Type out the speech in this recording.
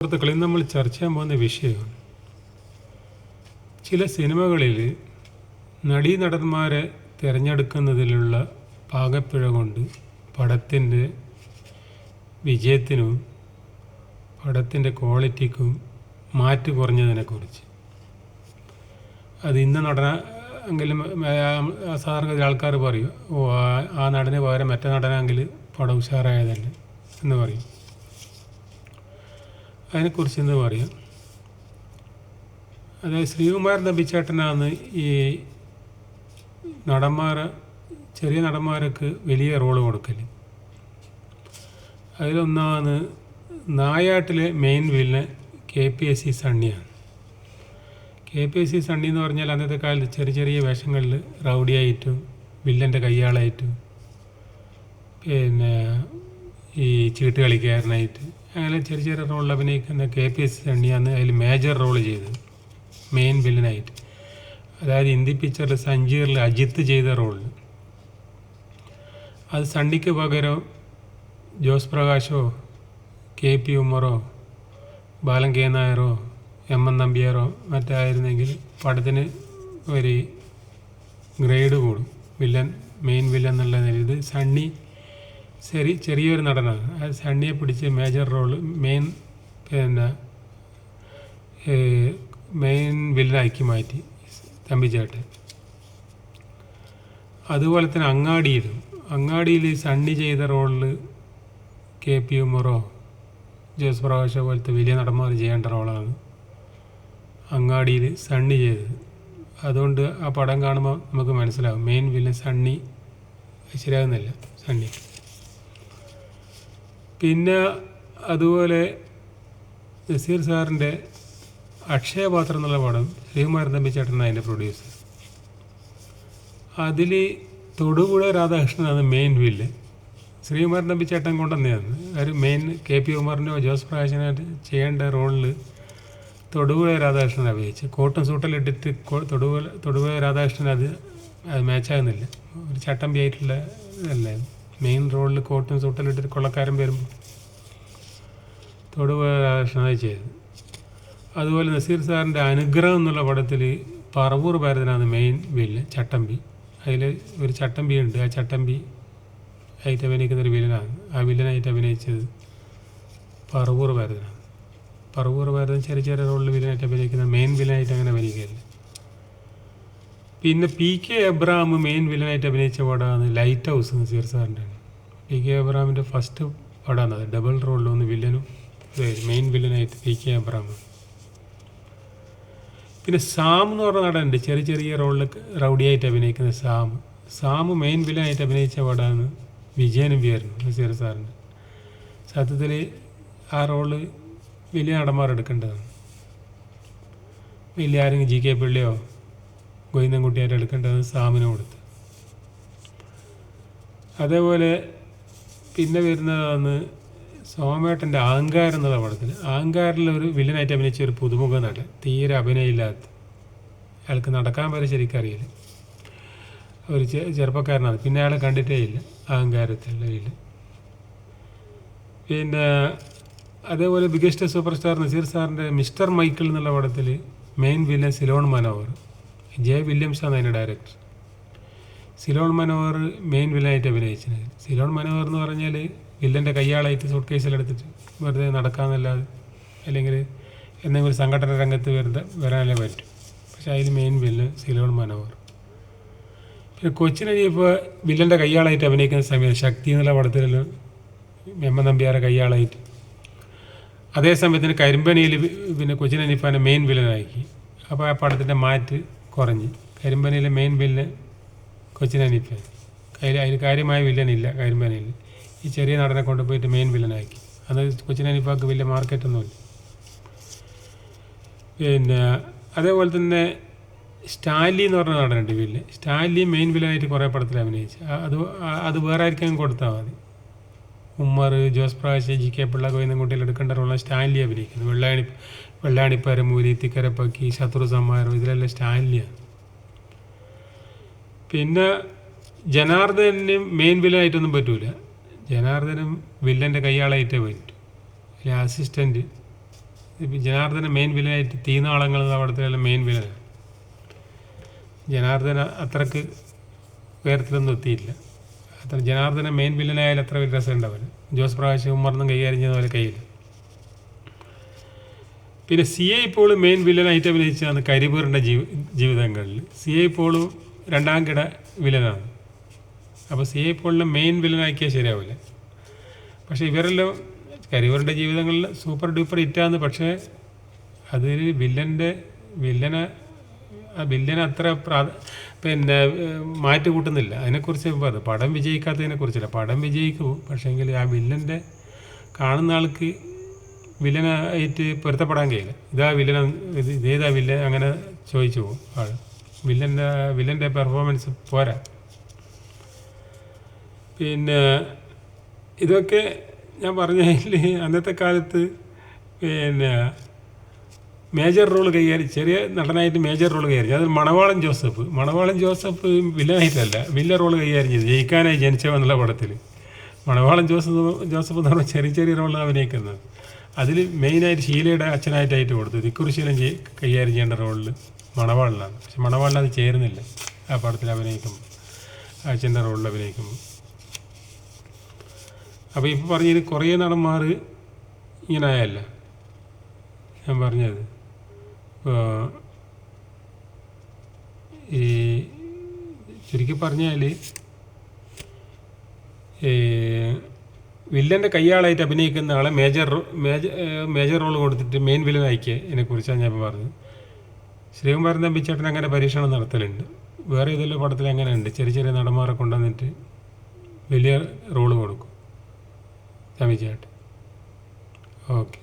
സുഹൃത്തുക്കളെ നമ്മൾ ചർച്ച ചെയ്യാൻ പോകുന്ന വിഷയമാണ് ചില സിനിമകളിൽ നടീനടന്മാരെ തിരഞ്ഞെടുക്കുന്നതിലുള്ള പാകപ്പിഴ കൊണ്ട് പടത്തിന്റെ വിജയത്തിനും പടത്തിന്റെ ക്വാളിറ്റിക്കും മാറ്റ് കുറഞ്ഞതിനെക്കുറിച്ച്. അത് ഇന്ന നടന എങ്കിലും സാധാരണ ആൾക്കാർ പറയും ഓ ആ- നടന് പകരം മറ്റേ നടനാണെങ്കിൽ പടം ഉഷാറായതല്ലേ എന്ന് പറയും. അതിനെക്കുറിച്ച് ഇന്ന് പറയാം. അതായത് ശ്രീകുമാരൻ തമ്പിച്ചേട്ടനാണ് ഈ നടന്മാർ ചെറിയ നടന്മാർക്ക് വലിയ റോൾ കൊടുക്കൽ അതിലൊന്നാണ് നായാട്ടിലെ main villain K P S C സണ്ണിയാണ്. K P S C Sunny എന്ന് പറഞ്ഞാൽ അന്നത്തെ കാലത്ത് ചെറിയ ചെറിയ വേഷങ്ങളിൽ റൗഡിയായിട്ടും വില്ലന്റെ കയ്യാളായിട്ടും പിന്നെ ഈ ചീട്ട് കളിക്കാരനായിട്ട് അങ്ങനെ ചെറിയ ചെറിയ റോളിൽ അഭിനയിക്കുന്ന കെ പി എസ് സണ്ണിയാണ് അതിൽ മേജർ റോൾ ചെയ്തത്. മെയിൻ വില്ലനായിട്ട് അതായത് ഹിന്ദി പിക്ചറിൽ സഞ്ജീറിൽ അജിത്ത് ചെയ്ത റോളിൽ അത് സണ്ണിക്ക് പകരം ജോസ് പ്രകാശോ കെ പി ഉമ്മറോ ബാലൻ കെ നായരോ എം എൻ നമ്പ്യാരോ മറ്റായിരുന്നെങ്കിൽ പടത്തിന് ഒരു ഗ്രേഡ് കൂടും. വില്ലൻ മെയിൻ വില്ലൻ എന്നുള്ള നിലയിൽ സണ്ണി ശരി ചെറിയൊരു നടനാണ് സണ്ണിയെ പിടിച്ച് മേജർ റോൾ മെയിൻ പിന്നെ മെയിൻ വില്ലനാക്കി മാറ്റി തമ്പിച്ചേട്ടൻ അതുപോലെ തന്നെ അങ്ങാടിയിലും അങ്ങാടിയിൽ സണ്ണി ചെയ്ത റോളിൽ കെ പി ഉമറോ ജോസ് പ്രകാശോ പോലത്തെ വലിയ നടന്മാർ ചെയ്യേണ്ട റോളാണ് അങ്ങാടിയിൽ സണ്ണി ചെയ്തത്. അതുകൊണ്ട് ആ പടം കാണുമ്പോൾ നമുക്ക് മനസ്സിലാവും. മെയിൻ വില്ലൻ സണ്ണി ശരിയാകുന്നില്ല സണ്ണി. പിന്നെ അതുപോലെ നസീർ സാറിന്റെ അക്ഷയപാത്രം എന്നുള്ള പടം ശ്രീകുമാരൻ തമ്പിച്ചേട്ടനാണ് അതിന്റെ പ്രൊഡ്യൂസർ. അതിൽ തൊടുപുഴ രാധാകൃഷ്ണനാണ് മെയിൻ വില്ല് ശ്രീകുമാരൻ തമ്പിച്ചേട്ടൻ കൊണ്ടുവന്നതാണ്. ഒരു മെയിൻ കെ പി ഉമാറിനോ ജോസ് പ്രകാശനായിട്ട് ചെയ്യേണ്ട റോളിൽ തൊടുപുഴ രാധാകൃഷ്ണൻ അഭിനയിച്ച്. കോട്ടും സൂട്ടലിട്ടിട്ട് തൊടുപുഴ തൊടുപുഴ രാധാകൃഷ്ണൻ അത് അത് മാച്ചാകുന്നില്ല ഒരു ചട്ടമ്പി ആയിട്ടുള്ള അല്ലേ മെയിൻ റോളിൽ കോട്ടും സൂട്ടലിട്ടിട്ട് കൊള്ളക്കാരൻ വരുമ്പോൾ തൊടുപുഴ ചെയ്തു അതുപോലെ നസീർ സാറിന്റെ അനുഗ്രഹം എന്നുള്ള പടത്തിൽ പറവൂർ ഭാരതനാണ് മെയിൻ വില്ലൻ ചട്ടമ്പി. അതിൽ ഒരു ചട്ടമ്പി ഉണ്ട്. ആ ചട്ടമ്പി ആയിട്ട് അഭിനയിക്കുന്ന ഒരു വില്ലനാണ് ആ വില്ലനായിട്ട് അഭിനയിച്ചത് പറവൂർ ഭാരതനാണ്. പറവൂർ ഭാരതൻ ചെറിയ ചെറിയ റോളിൽ വില്ലനായിട്ട് അഭിനയിക്കുന്ന മെയിൻ വില്ലനായിട്ട് അങ്ങനെ അഭിനയിക്കരുത് പിന്നെ പി കെ എബ്രാം മെയിൻ വില്ലനായിട്ട് അഭിനയിച്ച പടമാണ് ലൈറ്റ് ഹൗസ് നസീർ സാറിന്റെ പി കെ എബ്രാമിന്റെ ഫസ്റ്റ് പടമാണ്. അത് ഡബിൾ റോളിൽ ഒന്ന് വില്ലനും മെയിൻ വില്ലനായിട്ട് പി കെ അബ്രാം പിന്നെ സാം എന്ന് പറഞ്ഞ നടനുണ്ട്. ചെറിയ ചെറിയ റോളിൽ റൗഡിയായിട്ട് അഭിനയിക്കുന്ന സാം. സാം മെയിൻ വില്ലനായിട്ട് അഭിനയിച്ച പടമാണ് വിജയനും വിയർന്നു നസീർ സാറിന്റെ. സത്യത്തിൽ ആ റോൾ വലിയ നടന്മാർ എടുക്കേണ്ടതാണ്. വലിയ ആരെങ്കിലും ജി കെ പിള്ളിയോ ഗോവിന്ദൻകുട്ടിയായിട്ട് എടുക്കേണ്ടത് സാമിന് കൊടുത്ത്. അതേപോലെ പിന്നെ വരുന്നതാണ് സോമേട്ടന്റെ അഹങ്കാരം എന്നുള്ള പടത്തിൽ. അഹങ്കാരിൽ ഒരു വില്ലനായിട്ട് അഭിനയിച്ച ഒരു പുതുമുഖ നടൻ. തീരെ അഭിനയമില്ലാത്ത അയാൾക്ക് നടക്കാൻ വരെ ശരിക്കും അറിയില്ല. ഒരു ചെറുപ്പക്കാരനാണ്. പിന്നെ അയാളെ കണ്ടിട്ടേ ഇല്ല. അഹങ്കാരത്തിൽ പിന്നെ അതേപോലെ ബിഗസ്റ്റ് സൂപ്പർ സ്റ്റാർ നസീർ സാറിന്റെ മിസ്റ്റർ മൈക്കിൾ എന്നുള്ള പടത്തിൽ main villain Ceylon Manohar. J Williams ആണ് അതിന്റെ ഡയറക്ടർ സിലോൺ മനോഹർ മെയിൻ വില്ലനായിട്ട് അഭിനയിച്ചത്. സിലോൺ മനോഹർ എന്ന് പറഞ്ഞാൽ വില്ലന്റെ കയ്യാളായിട്ട് സൂട്ട് കേസിലെടുത്തിട്ട് വെറുതെ നടക്കാമെന്നല്ലാതെ അല്ലെങ്കിൽ എന്തെങ്കിലും സംഘടന രംഗത്ത് വരുന്ന വരാനല്ലേ പറ്റും. പക്ഷേ അതിൽ മെയിൻ വില്ലൻ സിലോൺ മനോഹർ. പിന്നെ കൊച്ചിനെ ഇപ്പോൾ വില്ലന്റെ കയ്യാളായിട്ട് അഭിനയിക്കുന്ന സമയത്ത് ശക്തി എന്നുള്ള പടത്തിൽ എം എൻ നമ്പ്യാരെ കയ്യാളായിട്ട്. അതേ സമയത്തിന് കരിമ്പനിയിൽ പിന്നെ കൊച്ചിൻ അനിഫാനെ മെയിൻ വില്ലനാക്കി അപ്പോൾ ആ പടത്തിന്റെ മാറ്റ് കുറഞ്ഞ് കരിമ്പനിയിലെ മെയിൻ വില്ലൻ കൊച്ചിൻ അനിഫാൻ അതിൽ അതിന് കാര്യമായ വില്ലനില്ല കരിമ്പനിയിൽ ഈ ചെറിയ നടനെ കൊണ്ടുപോയിട്ട് മെയിൻ വില്ലനാക്കി അതായത് കൊച്ചിൻ അനിഫാക്ക് വലിയ മാർക്കറ്റൊന്നുമില്ല പിന്നെ അതേപോലെ തന്നെ സ്റ്റാലി എന്ന് പറഞ്ഞ നടനുണ്ട് വില്ല് സ്റ്റാലി മെയിൻ വില്ലനായിട്ട് കുറേ പടത്തിൽ അഭിനയിച്ചു. അത് അത് വേറെ ആർക്കെങ്കിലും കൊടുത്താൽ മതി. ഉമ്മർ ജോസ് പ്രാവശ്യം ജി കെ പിള്ള ഗോവിന്ദൻകുട്ടിയിൽ എടുക്കേണ്ട റോളാണ് സ്റ്റാൻലി അഭിനയിക്കുന്നത്. വെള്ളാണി വെള്ളാണിപ്പരമൂരി തിക്കരപ്പക്കി ശത്രു സമാരം ഇതിലെല്ലാം സ്റ്റാൻലിയാണ് പിന്നെ ജനാർദ്ദനും മെയിൻ വില്ലനായിട്ടൊന്നും പറ്റൂല. ജനാർദ്ദനും വില്ലന്റെ കയ്യാളായിട്ടേ പോയിട്ടു. അല്ലെ അസിസ്റ്റന്റ് ജനാർദ്ദന മെയിൻ വില്ലനായിട്ട് തീനാളങ്ങൾ അവിടുത്തെ മെയിൻ വില്ലനാണ് ജനാർദ്ദന അത്രയ്ക്ക് ഉയരത്തിലൊന്നും എത്തിയില്ല. അത്ര ജനാർദ്ദന മെയിൻ വില്ലനായാലും അത്ര വലിയ രസം ഉണ്ടാവില്ല ജോസ് പ്രകാശ് കുമാറിനും കൈകാര്യം പോലെ കയ്യിൽ പിന്നെ സി ഐ പോൾ മെയിൻ വില്ലനായിട്ട് അഭിനയിച്ചതാണ് കരിപൂറിന്റെ ജീവി ജീവിതങ്ങളിൽ. സി ഐ പോളും രണ്ടാം കിട വില്ലനാണ് അപ്പോൾ സി ഐ പോളിനെ മെയിൻ വില്ലനാക്കിയാൽ ശരിയാവില്ല പക്ഷേ ഇവരെല്ലാം കരിവറിന്റെ ജീവിതങ്ങളിൽ സൂപ്പർ ഡൂപ്പർ ഹിറ്റാന്ന് പക്ഷേ അതിൽ വില്ലന്റെ വില്ലനെ ആ വില്ലനെ അത്ര പ്രാ പിന്നെ മാറ്റി കൂട്ടുന്നില്ല. അതിനെക്കുറിച്ച് അത് പടം വിജയിക്കാത്തതിനെ കുറിച്ചില്ല. പടം വിജയിക്കും പക്ഷേങ്കിൽ ആ വില്ലന്റെ കാണുന്ന ആൾക്ക് വില്ലനായിട്ട് പൊരുത്തപ്പെടാൻ കഴിയില്ല. ഇതാ വില്ലൻ ഇത് ഇതേതാ വില്ലൻ അങ്ങനെ ചോദിച്ചു പോകും ആൾ വില്ലന്റെ വില്ലന്റെ പെർഫോമൻസ് പോരാ. പിന്നെ ഇതൊക്കെ ഞാൻ പറഞ്ഞതിൽ അന്നത്തെ കാലത്ത് പിന്നെ മേജർ റോൾ കൈകാര്യം ചെറിയ നടനായിട്ട് മേജർ റോൾ കൈകാര്യം. അത് മണവാളൻ ജോസഫ് മണവാളൻ ജോസഫ് വില്ലനായിട്ടല്ല വില്ല റോൾ കൈകാര്യം ചെയ്തു ജയിക്കാനായി ജനിച്ചവെന്നുള്ള പടത്തിൽ മണവാളൻ ജോസഫ് ജോസഫ് എന്ന് പറഞ്ഞാൽ ചെറിയ ചെറിയ റോളാണ് അഭിനയിക്കുന്നത്. അതിൽ മെയിനായിട്ട് ഷീലയുടെ അച്ഛനായിട്ടായിട്ട് കൊടുത്തു. തിക്കുറിശീലം കൈകാര്യം ചെയ്യേണ്ട റോളിൽ മണവാളിലാണ് പക്ഷെ മണവാളിൽ അത് ചേരുന്നില്ല ആ പടത്തിൽ അഭിനയിക്കുമ്പോൾ അച്ഛന്റെ റോളിൽ അഭിനയിക്കുമ്പോൾ അപ്പോൾ ഇപ്പോൾ പറഞ്ഞത് കുറേ നടന്മാർ ഇങ്ങനെ ആയല്ല ഞാൻ പറഞ്ഞത്. ഈ ചുരുക്കി പറഞ്ഞാൽ വില്ലന്റെ കയ്യാളായിട്ട് അഭിനയിക്കുന്ന ആളെ മേജർ മേജർ മേജർ റോൾ കൊടുത്തിട്ട് മെയിൻ വില്ലൻ അയക്കുക കുറിച്ചാണ് ഞാൻ പറഞ്ഞത്. ശ്രീകുമാരൻ തമ്പിച്ചേട്ടൻ അങ്ങനെ പരീക്ഷണം നടത്തലുണ്ട്. വേറെ ഏതെല്ലാം പടത്തിൽ അങ്ങനെ ഉണ്ട് ചെറിയ ചെറിയ നടന്മാരെ കൊണ്ടുവന്നിട്ട് വലിയ റോൾ കൊടുക്കും. തമ്പിച്ചേട്ടൻ ഓക്കെ.